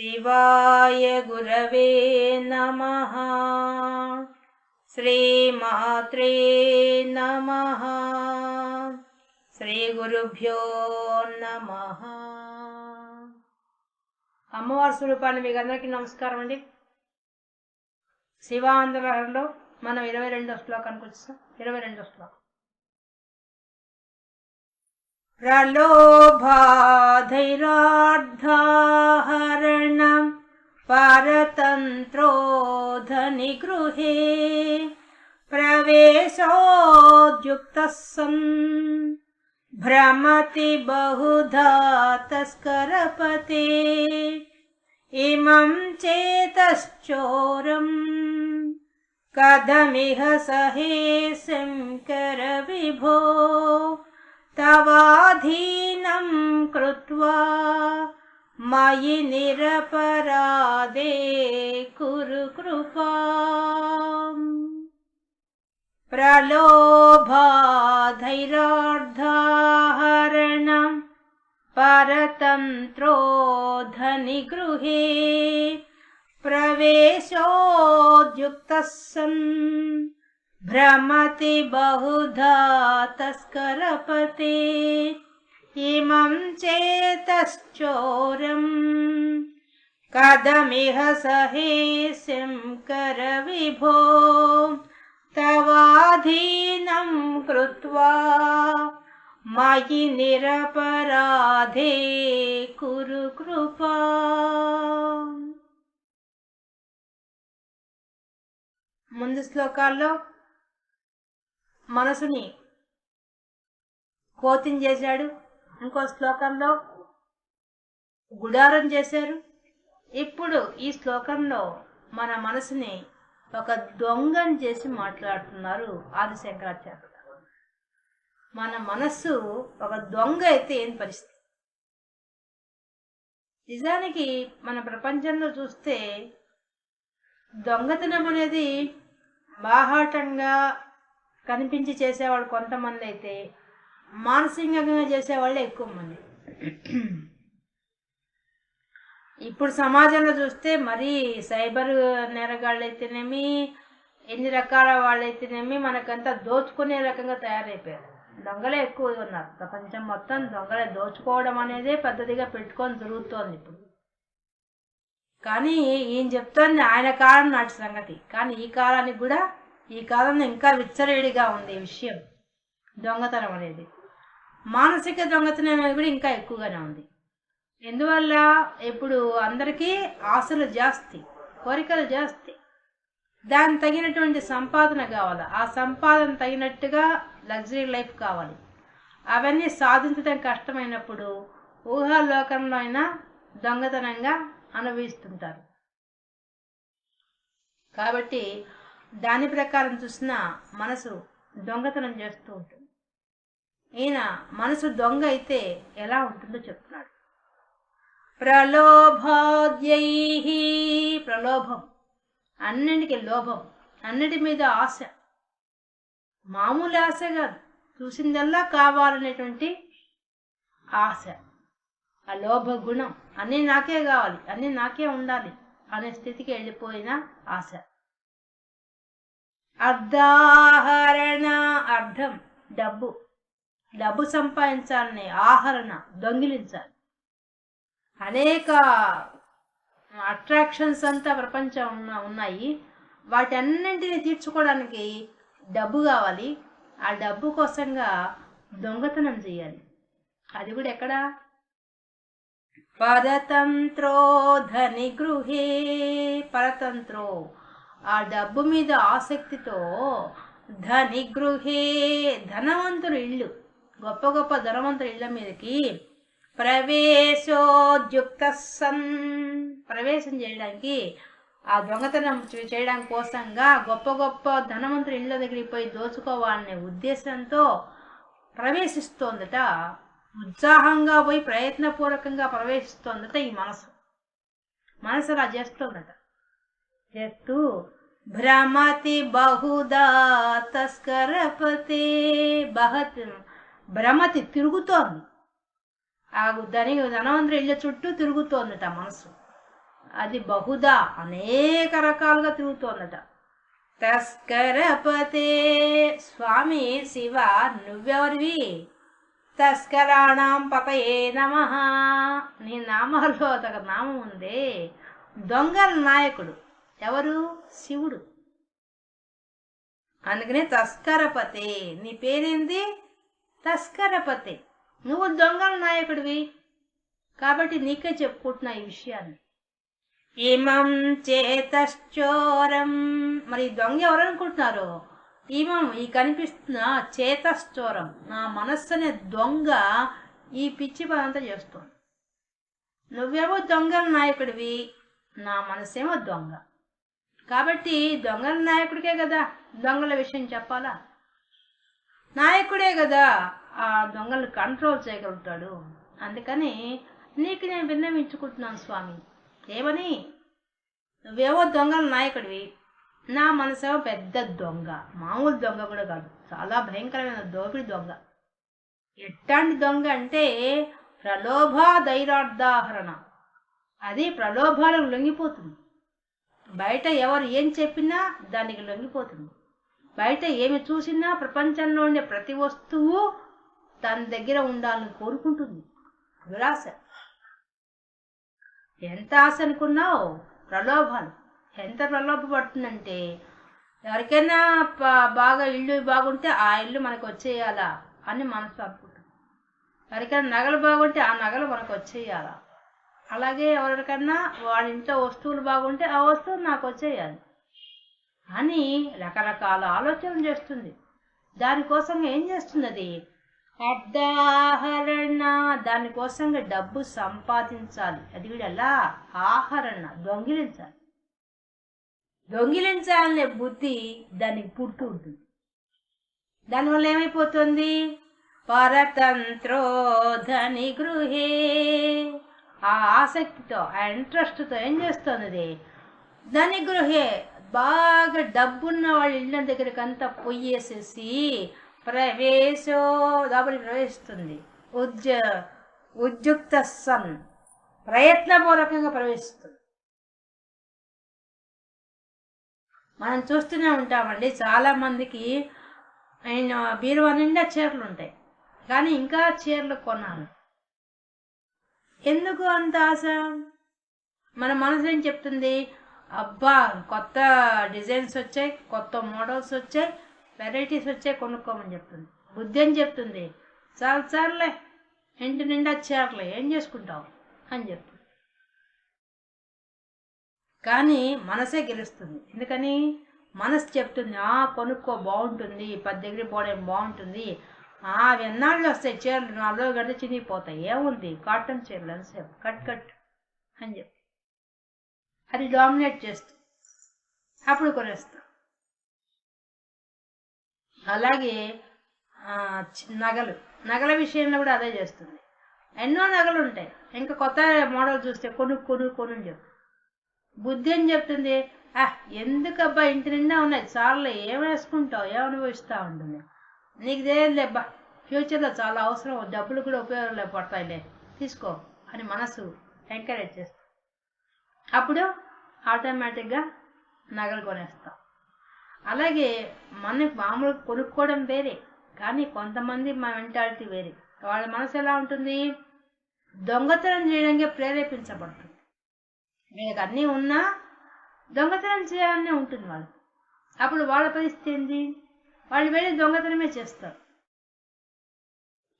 శివాయ గురవే నమ. శ్రీమాత్రే నమ. శ్రీ గురుభ్యో నమ. అమ్మవారి స్వరూపాన్ని మీకు అందరికీ నమస్కారం అండి. శివాంధ్రలో మనం ఇరవై రెండో శ్లోకానికి వచ్చాం ఇరవై రెండో శ్లోకం. प्रलोभाधैरार्धाहरणं परतन्त्रोधनिगृहे प्रवेशोद्युक्तः सन् भ्रमति बहुधा तस्करपते इमं चेतश्चोरम् कथमिह सहे शङ्कर विभो तवाधीनं कृत्वा मयि निरपराधे कुरु कृपा प्रलोभाधैरार्धाहरणं परतन्त्रोधनिगृहे प्रवेशोद्युक्तः सन् भ्रमति बहुधा तस्करपते इमं चेतश्चोरम् कथमिह सहे शङ्कर विभो तवाधीनं कृत्वा मयि निरपराधे कुरु कृपा ముందు శ్లోకాల్లో మనసుని కోతిని చేశాడు. ఇంకో శ్లోకంలో గుడారం చేశారు. ఇప్పుడు ఈ శ్లోకంలో మన మనసుని ఒక దొంగని చేసి మాట్లాడుతున్నారు ఆదిశంకరాచార్యులు. మన మనస్సు ఒక దొంగ అయితే ఏం పరిస్థితి? నిజానికి మన ప్రపంచంలో చూస్తే దొంగతనం అనేది బాహాటంగా కనిపించి చేసేవాళ్ళు కొంతమంది అయితే మానసికంగా చేసేవాళ్ళు ఎక్కువ మంది. ఇప్పుడు సమాజంలో చూస్తే మరీ సైబర్ నేరగాళ్ళు అయితేనేమి ఎన్ని రకాల వాళ్ళు అయితేనేమి మనకంతా దోచుకునే రకంగా తయారైపోయారు. దొంగలే ఎక్కువ ఉన్నారు. ప్రపంచం మొత్తం దొంగలే. దోచుకోవడం అనేదే పద్ధతిగా పెట్టుకొని జరుగుతోంది ఇప్పుడు. కానీ ఈయన చెప్తోంది ఆయన కాలం నాటి సంగతి. కానీ ఈ కాలానికి కూడా ఈ కాలంలో ఇంకా విచ్చరేడిగా ఉంది ఈ విషయం. దొంగతనం అనేది. మానసిక దొంగతనం అనేది కూడా ఇంకా ఎక్కువగానే ఉంది. ఎందువల్ల? ఇప్పుడు అందరికీ ఆశలు జాస్తి కోరికలు జాస్తి. దానికి తగినటువంటి సంపాదన కావాలి. ఆ సంపాదన తగినట్టుగా లగ్జరీ లైఫ్ కావాలి. అవన్నీ సాధించడం కష్టమైనప్పుడు ఊహాలోకంలో అయినా దొంగతనంగా అనుభవిస్తుంటారు. కాబట్టి దాని ప్రకారం చూసిన మనసు దొంగతనం చేస్తూ ఉంటుంది. ఈయన మనసు దొంగ అయితే ఎలా ఉంటుందో చెప్తున్నాడు. ప్రలోభాద్యై ప్రలోభం. అన్నిటికి లోభం. అన్నిటి మీద ఆశ. మామూలు ఆశ కాదు. చూసిందల్లా కావాలనేటువంటి ఆశ. ఆ లోభ గుణం. అన్నీ నాకే కావాలి. అన్నీ నాకే ఉండాలి అనే స్థితికి వెళ్ళిపోయిన ఆశ. అర్ధాహరణ అర్థం. డబ్బు. డబ్బు సంపాదించాలని ఆహరణ దొంగిలించాలి. అనేక అట్రాక్షన్స్ అంతా ప్రపంచం ఉన్న ఉన్నాయి. వాటన్నింటినీ తీర్చుకోవడానికి డబ్బు కావాలి. ఆ డబ్బు కోసంగా దొంగతనం చేయాలి. అది కూడా ఎక్కడా? పరతంత్రో ధని గృహే పరతంత్రో ఆ డబ్బు మీద ఆసక్తితో ధని గృహే ధనవంతుల ఇళ్ళు గొప్ప గొప్ప ధనవంతుల ఇళ్ళ మీదకి ప్రవేశోద్యుక్త సన్. ప్రవేశం చేయడానికి ఆ దొంగతనం చేయడం కోసంగా గొప్ప గొప్ప ధనవంతుల ఇళ్ళ దగ్గరికి పోయి దోచుకోవాలనే ఉద్దేశంతో ప్రవేశిస్తోందట. ఉత్సాహంగా పోయి ప్రయత్నపూర్వకంగా ప్రవేశిస్తోందట ఈ మనసు. మనసు అలా చేస్తోందట. చేస్తూ భ్రమతి బహుదా తస్కరపతే బహత్ భ్రమతి తిరుగుతోంది. ఆ దానికి ధనవంతుడి ఇళ్ళ చుట్టూ తిరుగుతోందట మనసు అది బహుదా అనేక రకాలుగా తిరుగుతోందట. తస్కరపతే స్వామి శివ నువ్వెవరివి? తస్కరాణం పతయే నమ. నీ నామాల్లో ఒక నామం ఉంది దొంగల నాయకుడు. ఎవరు? శివుడు. అందుకనే తస్కరపతే. నీ పేరేంది? తస్కరపతే. నువ్వు దొంగల నాయకుడివి. కాబట్టి నీకే చెప్పుకుంటున్నా ఈ విషయాన్ని. ఇమం చేతశ్చోరం. మరి దొంగ ఎవరనుకుంటున్నారు? ఇమం ఈ కనిపిస్తున్న చేతశ్చోరం. నా మనస్సు అనే దొంగ ఈ పిచ్చి పదంతా చేస్తుంది. నువ్వేమో దొంగల నాయకుడివి. నా మనసేమో దొంగ. కాబట్టి దొంగల నాయకుడికే కదా దొంగల విషయం చెప్పాలా? నాయకుడే కదా ఆ దొంగలను కంట్రోల్ చేయగలుగుతాడు. అందుకని నీకు నేను విన్నవించుకుంటున్నాను స్వామి. ఏమని? నువ్వేవో దొంగల నాయకుడివి. నా మనసేమో పెద్ద దొంగ. మామూలు దొంగ కూడా కాదు. చాలా భయంకరమైన దోపిడి దొంగ. ఎట్లాంటి దొంగ అంటే ప్రలోభ ధైర్యార్థాహరణ అది ప్రలోభాలకు లొంగిపోతుంది. బయట ఎవరు ఏం చెప్పినా దానికి లొంగిపోతుంది. బయట ఏమి చూసినా ప్రపంచంలో ఉండే ప్రతి వస్తువు తన దగ్గర ఉండాలని కోరుకుంటుంది. దురాశ ఎంత ఆశ అనుకున్నావు? ప్రలోభాలు. ఎంత ప్రలోభపడుతుందంటే ఎవరికైనా బాగా ఇల్లు బాగుంటే ఆ ఇల్లు మనకు వచ్చేయాలా అని మనసు అనుకుంటుంది. ఎవరికైనా నగలు బాగుంటే ఆ నగలు మనకు వచ్చేయాలా? అలాగే ఎవరికన్నా వాళ్ళ ఇంట్లో వస్తువులు బాగుంటే ఆ వస్తువులు నాకు వచ్చేయాలి అని రకరకాల ఆలోచనలు చేస్తుంది. దానికోసం ఏం చేస్తుంది అది అర్ధాహరణ. దానికోసంగా డబ్బు సంపాదించాలి. అది కూడా ఎలా? ఆహరణ. దొంగిలించాలి. దొంగిలించాలనే బుద్ధి దానికి పుట్టు ఉంటుంది. దానివల్ల ఏమైపోతుంది? పరతంత్రో ధని గృహే ఆ ఆసక్తితో ఆ ఇంట్రెస్ట్తో ఏం చేస్తుంది ధనిగృహే గృహే బాగా డబ్బున్న వాళ్ళ ఇళ్ళ దగ్గరికి అంతా పొయ్యేసేసి ప్రవేశో లోపలికి ప్రవేశిస్తుంది. ఉద్య ఉద్యుక్త సన్ ప్రయత్నపూర్వకంగా ప్రవేశిస్తుంది. మనం చూస్తూనే ఉంటామండి చాలామందికి ఆయన బీరువా నిండా చీరలు ఉంటాయి కానీ ఇంకా చీరలు కొనాలి. ఎందుకు అంత ఆశ? మన మనసు ఏం చెప్తుంది? అబ్బా కొత్త డిజైన్స్ వచ్చాయి కొత్త మోడల్స్ వచ్చాయి వెరైటీస్ వచ్చాయి కొనుక్కోమని చెప్తుంది. బుద్ధి అని చెప్తుంది. చాలు చాలులే. ఇంటి నిండా చీరలే. ఏం చేసుకుంటావు? అని చెప్తుంది. కానీ మనసే గెలుస్తుంది. ఎందుకని? మనసు చెప్తుంది ఆ కొనుక్కో బాగుంటుంది. పది దగ్గర పోవడం బాగుంటుంది. ఆ వెన్నాళ్ళు వస్తాయి చీరలు నాలుగు గడ్డ చినిగిపోతాయి. ఏముంది? కాటన్ చీరలు ఎంతసేపు కట్ కట్ అని చెప్పి. అది డామినేట్ చేస్తా. అప్పుడు కొనేస్తాం. అలాగే చి- నగలు. నగల విషయంలో కూడా అదే చేస్తుంది. ఎన్నో నగలు ఉంటాయి. ఇంకా కొత్త మోడల్ చూస్తే కొను కొను కొను అని చెప్పు. బుద్ధి అని చెప్తుంది? ఆ ఎందుకబ్బా ఇంటి నిండా ఉన్నాయి? చాలు ఏం వేసుకుంటావు? ఏం ఉంటుంది నీకు తెలియదులేబ్బా ఫ్యూచర్లో చాలా అవసరం డబ్బులు కూడా ఉపయోగంలో పడతాయిలే. తీసుకో అని మనసు ఎంకరేజ్ చేస్తాం. అప్పుడు ఆటోమేటిక్గా నగలు కొనేస్తాం. అలాగే మనకి మామూలు కొనుక్కోవడం వేరే కానీ కొంతమంది మన మెంటాలిటీ వేరే. వాళ్ళ మనసు ఎలా ఉంటుంది? దొంగతనం చేయడానికి ప్రేరేపించబడుతుంది. వీళ్ళకి అన్నీ ఉన్నా దొంగతనం చేయాలనే ఉంటుంది వాళ్ళు. అప్పుడు వాళ్ళ పరిస్థితి ఏంటి వాళ్ళు వెళ్ళి దొంగతనమే చేస్తారు.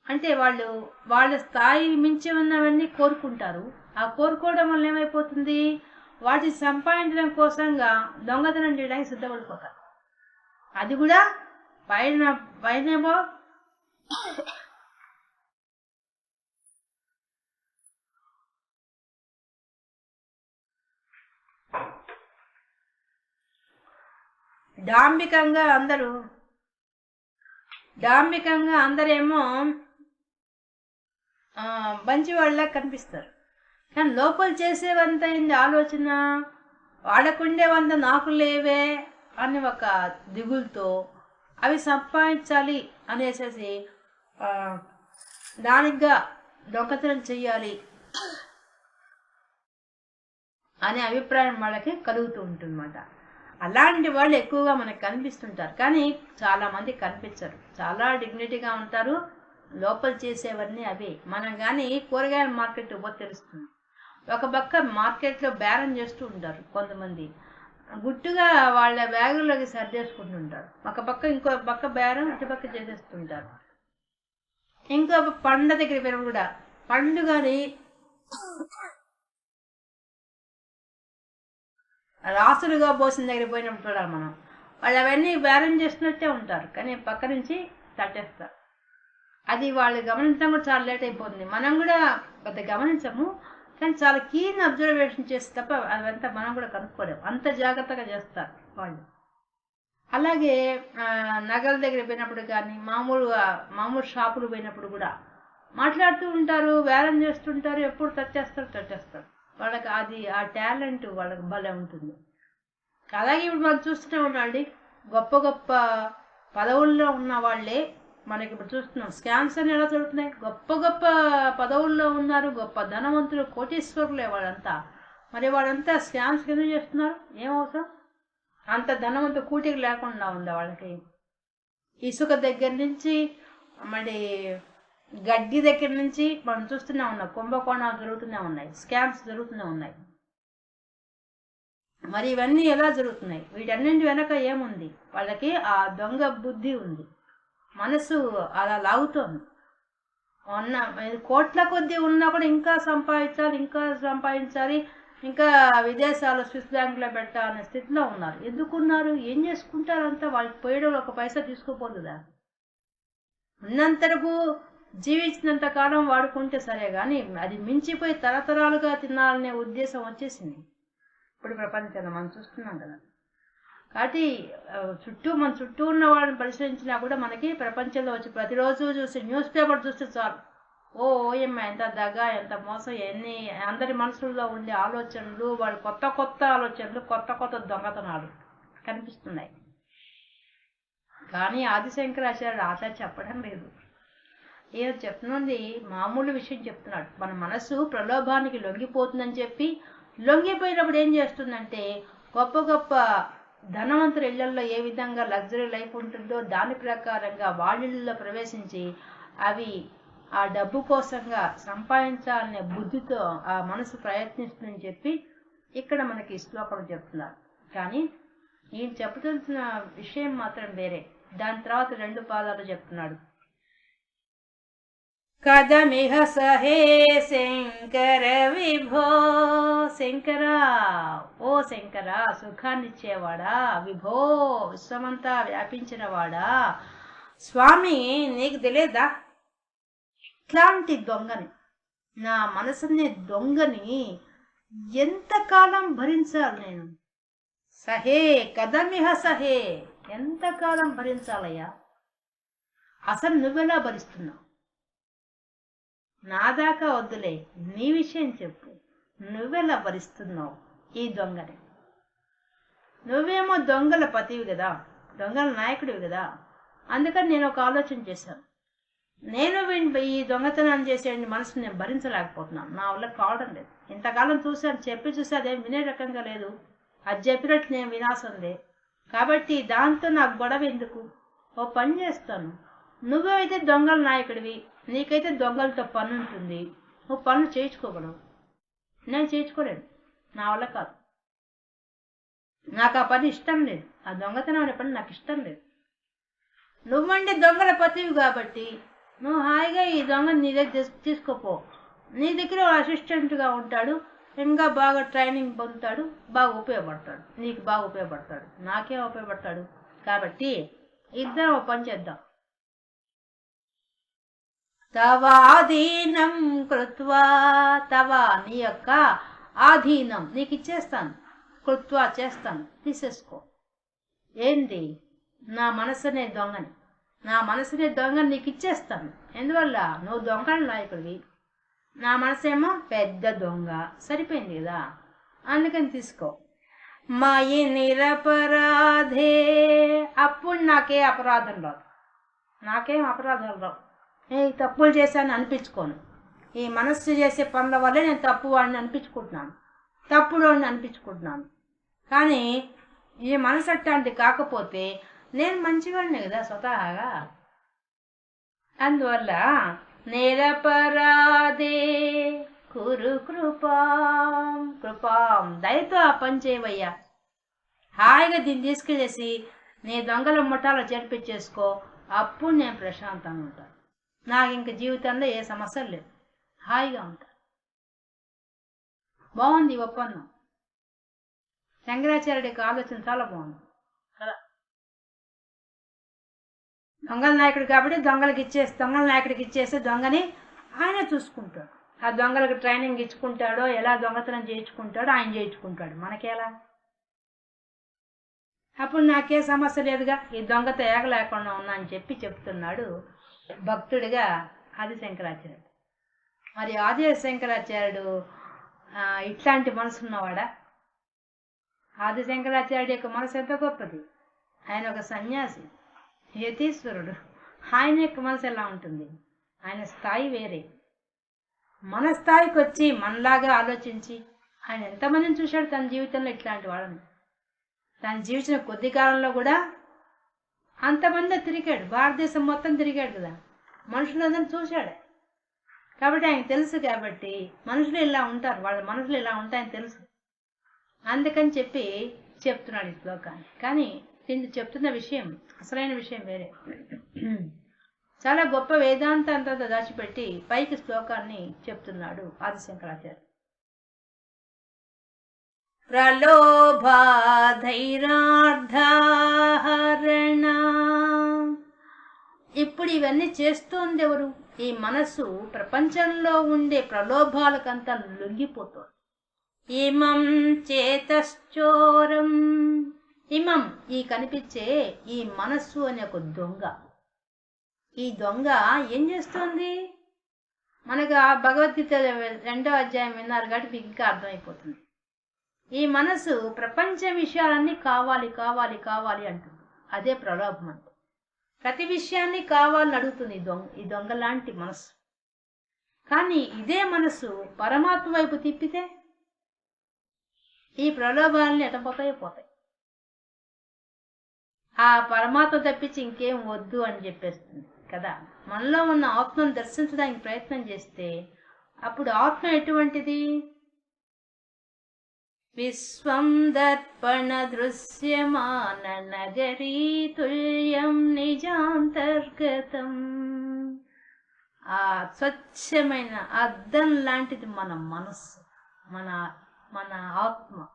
అంటే వాళ్ళు వాళ్ళ స్థాయి మించి ఉన్నవన్నీ కోరుకుంటారు. ఆ కోరుకోవడం వల్ల ఏమైపోతుంది? వాటిని సంపాదించడం కోసంగా దొంగతనం చేయడానికి సిద్ధపడిపోతారు. అది కూడా పైన పైనేమో డాంబికంగా అందరూ డాంబికంగా అందరేమో మంచి వాళ్ళ కనిపిస్తారు. కానీ లోపల చేసేవంత ఏంది ఆలోచన వాడకుండేవంత నాకు లేవే అని ఒక దిగులతో అవి సంపాదించాలి అనేసేసి దానిగా దొంగతనం చెయ్యాలి అనే అభిప్రాయం వాళ్ళకి కలుగుతూ ఉంటుందన్నమాట. అలాంటి వాళ్ళు ఎక్కువగా మనకు కనిపిస్తుంటారు. కానీ చాలామంది కనిపించరు. చాలా డిగ్నిటీగా ఉంటారు. లోపల చేసేవన్నీ అవే. మనం కానీ కూరగాయల మార్కెట్ ఇవ్వ తెలుస్తుంది. ఒక పక్క మార్కెట్లో బేరం చేస్తూ ఉంటారు కొంతమంది. గుట్టుగా వాళ్ళ బ్యాగుల్లోకి సర్దేసుకుంటుంటారు ఒక పక్క ఇంకో పక్క బేరం ఇటు పక్క చేసేస్తుంటారు. ఇంకో పండ దగ్గర పోయినప్పుడు కూడా పండుగని రాసులుగా పోసిన దగ్గర పోయినప్పుడు చూడాలి మనం. వాళ్ళు అవన్నీ బేరం చేసినట్టే ఉంటారు. కానీ పక్క నుంచి తట్టేస్తారు అది వాళ్ళు గమనించడం కూడా చాలా లేట్ అయిపోతుంది. మనం కూడా పెద్ద గమనించము కానీ చాలా కీన్ అబ్జర్వేషన్ చేసి తప్ప అదంతా మనం కూడా కనుక్కోలేము. అంత జాగ్రత్తగా చేస్తారు వాళ్ళు. అలాగే నగల దగ్గర పోయినప్పుడు కానీ మామూలు మామూలు షాపులు పోయినప్పుడు కూడా మాట్లాడుతూ ఉంటారు వేలం చేస్తుంటారు ఎప్పుడు తట్టేస్తారు తట్టేస్తారు. వాళ్ళకి అది ఆ టాలెంట్ వాళ్ళకి భలే ఉంటుంది. అలాగే ఇప్పుడు మనం చూస్తూనే ఉండండి గొప్ప గొప్ప పదవుల్లో ఉన్న వాళ్ళే మనకి ఇప్పుడు చూస్తున్నాం. స్కామ్స్ అని ఎలా జరుగుతున్నాయి? గొప్ప గొప్ప పదవుల్లో ఉన్నారు గొప్ప ధనవంతులు కోటీశ్వరులే వాళ్ళంతా. మరి వాళ్ళంతా స్కామ్స్ కింద చేస్తున్నారు? ఏం అవసరం? అంత ధనవంతు కూటికి లేకుండా ఉంది వాళ్ళకి. ఇసుక దగ్గర నుంచి మరి గడ్డి దగ్గర నుంచి మనం చూస్తూనే ఉన్నాం. కుంభకోణాలు జరుగుతూనే ఉన్నాయి. స్కామ్స్ జరుగుతూనే ఉన్నాయి. మరి ఇవన్నీ ఎలా జరుగుతున్నాయి? వీటన్నింటి వెనక ఏముంది? వాళ్ళకి ఆ దొంగ బుద్ధి ఉంది. మనసు అలా లాగుతోంది. ఉన్న కోట్ల కొద్దీ ఉన్నా కూడా ఇంకా సంపాదించాలి ఇంకా సంపాదించాలి ఇంకా విదేశాలు స్విస్ బ్యాంకులో పెట్టాలనే స్థితిలో ఉన్నారు. ఎందుకున్నారు? ఏం చేసుకుంటారు అంతా వాళ్ళకి పోయడం ఒక పైసా తీసుకోపోతుందా? ఉన్నంతరకు జీవించినంత కాలం వాడుకుంటే సరే కానీ అది మించిపోయి తరతరాలుగా తినాలనే ఉద్దేశం వచ్చేసింది. ఇప్పుడు ప్రపంచంలో మనం చూస్తున్నాం కదా. కాబట్టి చుట్టూ మన చుట్టూ ఉన్న వాళ్ళని పరిశీలించినా కూడా మనకి ప్రపంచంలో వచ్చి ప్రతిరోజు చూసి న్యూస్ పేపర్ చూస్తే చాలు. ఓ ఓఎమ్మ ఎంత దగ్గ ఎంత మోసం ఎన్ని అందరి మనసుల్లో ఉండే ఆలోచనలు వాళ్ళు కొత్త కొత్త ఆలోచనలు కొత్త కొత్త దొంగతనాలు కనిపిస్తున్నాయి. కానీ ఆదిశంకరాచార్యుడు ఆట చెప్పడం లేదు. ఈయన చెప్తున్నది మామూలు విషయం చెప్తున్నాడు. మన మనసు ప్రలోభానికి లొంగిపోతుందని చెప్పి లొంగిపోయినప్పుడు ఏం చేస్తుందంటే గొప్ప గొప్ప ధనవంతుల ఇళ్ళలో ఏ విధంగా లగ్జరీ లైఫ్ ఉంటుందో దాని ప్రకారంగా వాళ్ళిళ్ళలో ప్రవేశించి అవి ఆ డబ్బు కోసంగా సంపాదించాలనే బుద్ధితో ఆ మనసు ప్రయత్నిస్తుందని చెప్పి ఇక్కడ మనకి శ్లోకం చెప్తున్నారు. కానీ ఈయన చెప్పుతున్న విషయం మాత్రం వేరే. దాని తర్వాత రెండు పాదాలు చెప్తున్నాడు. కదమిహ సహే శంకర విభో. శంకరా ఓ శంకరా సుఖాన్నిచ్చేవాడా? విభో విశ్వమంతా వ్యాపించినవాడా? స్వామి నీకు తెలియదా ఇట్లాంటి దొంగని నా మనసుని దొంగని ఎంతకాలం భరించాలి నేను? సహే కదమిహ సహే ఎంతకాలం భరించాలయ్యా? అసలు నువ్వెలా భరిస్తున్నావు? నా దాకా వద్దులే. నీ విషయం చెప్పు. నువ్వెలా భరిస్తున్నావు? ఈ దొంగని. నువ్వేమో దొంగల పతివి కదా. దొంగల నాయకుడివి కదా. అందుకని నేను ఒక ఆలోచన చేశాను. నేను ఈ దొంగతనం చేసే మనసుని నేను భరించలేకపోతున్నాను. నా వల్ల కావడం లేదు. ఇంతకాలం చూశాను చెప్పి చూసి అదేం వినే రకంగా లేదు. అది చెప్పినట్టు నేను వినాల్సిందే కాబట్టి దాంతో నాకు గొడవ ఎందుకు? ఓ పని చేస్తాను. నువ్వేవైతే దొంగల నాయకుడివి నీకైతే దొంగలతో పని ఉంటుంది నువ్వు పనులు చేయించుకోగలవు నేను చేయించుకోలేను. నా వల్ల కాదు. నాకు ఆ పని ఇష్టం లేదు. ఆ దొంగతనం అనే పని నాకు ఇష్టం లేదు. నువ్వంటే దొంగల పతివి కాబట్టి నువ్వు హాయిగా ఈ దొంగ నీ దగ్గర తీసుకోపో. నీ దగ్గర అసిస్టెంట్గా ఉంటాడు. ఇంకా బాగా ట్రైనింగ్ పొందుతాడు. బాగా ఉపయోగపడతాడు. నీకు బాగా ఉపయోగపడతాడు. నాకేం ఉపయోగపడతాడు? కాబట్టి ఇద్దరం పని చేద్దాం. తవాధీనం కృత్వా తవ నీ యొక్క ఆధీనం. నీకు ఇచ్చేస్తాను. కృత్వా చేస్తాను. తీసేసుకో. ఏంది? నా మనసునే దొంగని. నా మనసునే దొంగని నీకు ఇచ్చేస్తాను. ఎందువల్ల? నువ్వు దొంగల నాయకుడివి. నా మనసేమో పెద్ద దొంగ. సరిపోయింది కదా? అందుకని తీసుకో. మాయి నిరపరాధే. అప్పుడు నాకే అపరాధం రాదు. నాకేం అపరాధాలు రావు. ఏ తప్పులు చేశాను అనిపించుకోను. ఈ మనస్సు చేసే పనుల వల్లే నేను తప్పు వాడిని అనిపించుకుంటున్నాను. తప్పుడు వాడిని అనిపించుకుంటున్నాను. కానీ ఈ మనసు అట్లాంటి కాకపోతే నేను మంచివాడిని కదా స్వతహాగా? అందువల్ల నిరపరాధే కురు కృపాం కృపాం దయతో ఆ పని చేయవయ్యా. హాయిగా దీన్ని తీసుకెళ్ళేసి నీ దొంగల ముఠాలో చేర్పించేసుకో. అప్పుడు నేను ప్రశాంతంగా ఉంటాను. నాకు ఇంక జీవితంలో ఏ సమస్యలు లేవు. హాయిగా ఉంటాను బాగుంది ఒప్పందం. శంకరాచార్యుడికి ఆలోచన చాలా బాగుంది. అలా. దొంగల నాయకుడు కాబట్టి దొంగలకి ఇచ్చేసి దొంగల నాయకుడికి ఇచ్చేసి దొంగని ఆయన చూసుకుంటాడు. ఆ దొంగలకు ట్రైనింగ్ ఇచ్చుకుంటాడో ఎలా దొంగతనం చేయించుకుంటాడో ఆయన చేయించుకుంటాడు. మనకేలా? అప్పుడు నాకే సమస్య లేదుగా. ఈ దొంగత ఏగ లేకుండా ఉన్నా అని చెప్పి చెప్తున్నాడు భక్తుడిగా ఆది శంకరాచార్యుడు మరి ఆది శంకరాచార్యుడు ఇట్లాంటి మనసు ఉన్నవాడా? ఆది శంకరాచార్యుడు యొక్క మనసు ఎంత గొప్పది? ఆయన ఒక సన్యాసి యతీశ్వరుడు. ఆయన యొక్క మనసు ఎలా ఉంటుంది? ఆయన స్థాయి వేరే. మన స్థాయికి వచ్చి మనలాగా ఆలోచించి ఆయన ఎంతమందిని చూశాడు తన జీవితంలో ఇట్లాంటి వాళ్ళని? తను జీవించిన కొద్ది కాలంలో కూడా అంతమంది తిరిగాడు భారతదేశం మొత్తం తిరిగాడు కదా. మనుషులందరిని చూశాడు. కాబట్టి ఆయన తెలుసు కాబట్టి మనుషులు ఇలా ఉంటారు వాళ్ళ మనుషులు ఇలా ఉంటాయని తెలుసు. అందుకని చెప్పి చెప్తున్నాడు ఈ శ్లోకాన్ని. కానీ దీన్ని చెప్తున్న విషయం అసలైన విషయం వేరే. చాలా గొప్ప వేదాంత దాచిపెట్టి పైకి శ్లోకాన్ని చెప్తున్నాడు ఆదిశంకరాచార్య ప్రలోభాధైరార్ధాహరణ. ఇప్పుడు ఇవన్నీ చేస్తోంది ఎవరు? ఈ మనసు ప్రపంచంలో ఉండే ప్రలోభాలకంతా లొంగిపోతుంది. ఇమం చేతశ్చోరం. ఇమం ఈ కనిపించే ఈ మనస్సు అనే ఒక దొంగ. ఈ దొంగ ఏం చేస్తోంది? మనకు ఆ భగవద్గీత రెండో అధ్యాయం విన్నారు కాబట్టి మీకు ఇంకా అర్థమైపోతుంది. ఈ మనసు ప్రపంచ విషయాలన్నీ కావాలి కావాలి కావాలి అంటుంది. అదే ప్రలోభం అంటే. ప్రతి విషయాన్ని కావాలని అడుగుతుంది దొంగ ఈ దొంగ లాంటి మనసు కానీ ఇదే మనసు పరమాత్మ వైపు తిప్పితే ఈ ప్రలోభాలని ఎటపోతాయి పోతాయి. ఆ పరమాత్మ తప్పించి ఇంకేం వద్దు అని చెప్పేస్తుంది కదా. మనలో ఉన్న ఆత్మను దర్శించడానికి ప్రయత్నం చేస్తే అప్పుడు ఆత్మ ఎటువంటిది? విశ్వం దర్పణ దృశ్యమాన నగరీ తుల్యం నిజాంతర్గతం ఆ స్వచ్ఛమైన అద్దం లాంటిది మన మనస్సు మన మన ఆత్మ.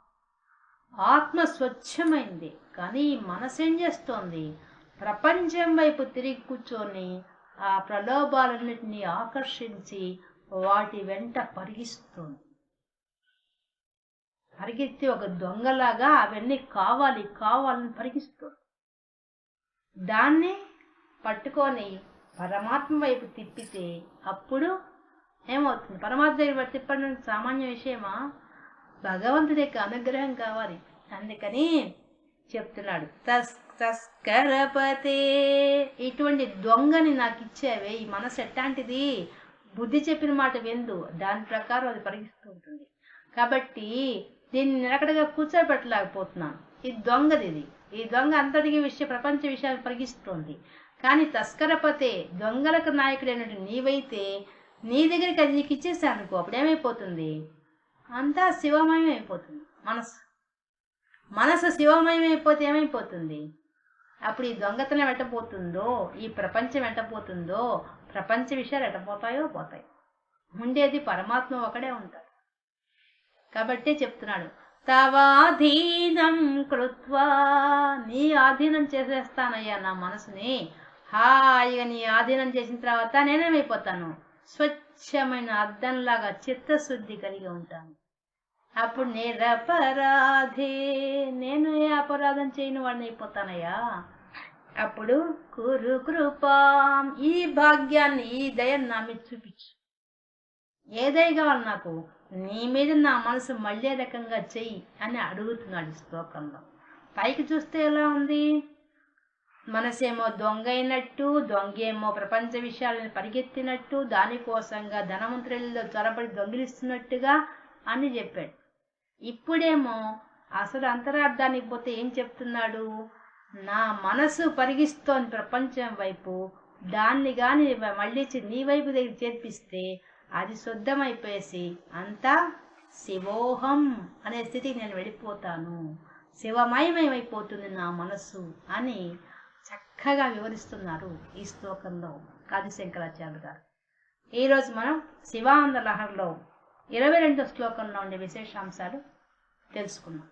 ఆత్మ స్వచ్ఛమైంది కానీ మనసు ఏం చేస్తోంది? ప్రపంచం వైపు తిరిగి కూర్చొని ఆ ప్రలోభాలన్నింటినీ ఆకర్షించి వాటి వెంట పరిగిస్తుంది. పరిగెత్తి ఒక దొంగలాగా అవన్నీ కావాలి కావాలని పరిగిస్తాడు దాన్ని పట్టుకొని పరమాత్మ వైపు తిప్పితే అప్పుడు ఏమవుతుంది? పరమాత్మ దగ్గర తిప్పడం సామాన్య విషయమా? భగవంతుడి యొక్క అనుగ్రహం కావాలి. అందుకని చెప్తున్నాడు తస్ తస్కరపతే ఇటువంటి దొంగని నాకు ఇచ్చావే ఈ మనసు ఎట్లాంటిది? బుద్ధి చెప్పిన మాట వెందు. దాని ప్రకారం అది పరిగిస్తూ ఉంటుంది. కాబట్టి దీన్ని నిలకడగా కూర్చోబెట్టలేకపోతున్నాను. ఇది దొంగది ఇది. ఈ దొంగ అంతటికి విషయ ప్రపంచ విషయాలు పరిగిస్తుంది కానీ తస్కరపతే దొంగలకు నాయకుడైనట్టు నీవైతే నీ దగ్గరికి అది నీకు ఇచ్చేసాను అనుకో అప్పుడు ఏమైపోతుంది? అంతా శివమయం అయిపోతుంది మనసు. మనసు శివమయం అయిపోతే ఏమైపోతుంది? అప్పుడు ఈ దొంగతనం ఎట్టపోతుందో ఈ ప్రపంచం ఎట్టపోతుందో ప్రపంచ విషయాలు ఎట్టపోతాయో పోతాయి. ఉండేది పరమాత్మ ఒకడే ఉంటాడు. కాబట్టే చెప్తున్నాడు. తవాధీనం కృత్వా నీ ఆధీనం చేసేస్తానయ్యా నా మనసుని. హాయిగా నీ ఆధీనం చేసిన తర్వాత నేనేమైపోతాను? స్వచ్ఛమైన అద్దంలాగా చిత్తశుద్ధి కలిగి ఉంటాను. అప్పుడు నిరపరాధే నేను ఏ అపరాధం చేయని వాడిని అయిపోతానయ్యా? అప్పుడు కురు కృపాం ఈ భాగ్యాన్ని ఈ దయను నా మీద చూపించు. ఏ దయ కావాలి నాకు? నీ మీద నా మనసు మళ్ళీ రకంగా చెయ్యి అని అడుగుతున్నాడు శ్లోకంలో. పైకి చూస్తే ఎలా ఉంది? మనసేమో దొంగ అయినట్టు దొంగేమో ప్రపంచ విషయాలను పరిగెత్తినట్టు దానికోసంగా ధనవంతులలో చొరబడి దొంగిలిస్తున్నట్టుగా అని చెప్పాడు. ఇప్పుడేమో అసలు అంతరార్థానికి పోతే ఏం చెప్తున్నాడు? నా మనసు పరిగిస్తోంది ప్రపంచం వైపు దాన్ని కానీ మళ్ళీ నీ వైపు దగ్గర చేర్పిస్తే అది శుద్ధమైపోయేసి అంతా శివోహం అనే స్థితికి నేను వెళ్ళిపోతాను. శివమయమైపోతుంది నా మనస్సు అని చక్కగా వివరిస్తున్నారు ఈ శ్లోకంలో కాదిశంకరాచార్యులు గారు. ఈరోజు మనం శివానంద లహర్లో ఇరవై రెండో శ్లోకంలో ఉండే విశేషాంశాలు తెలుసుకున్నాం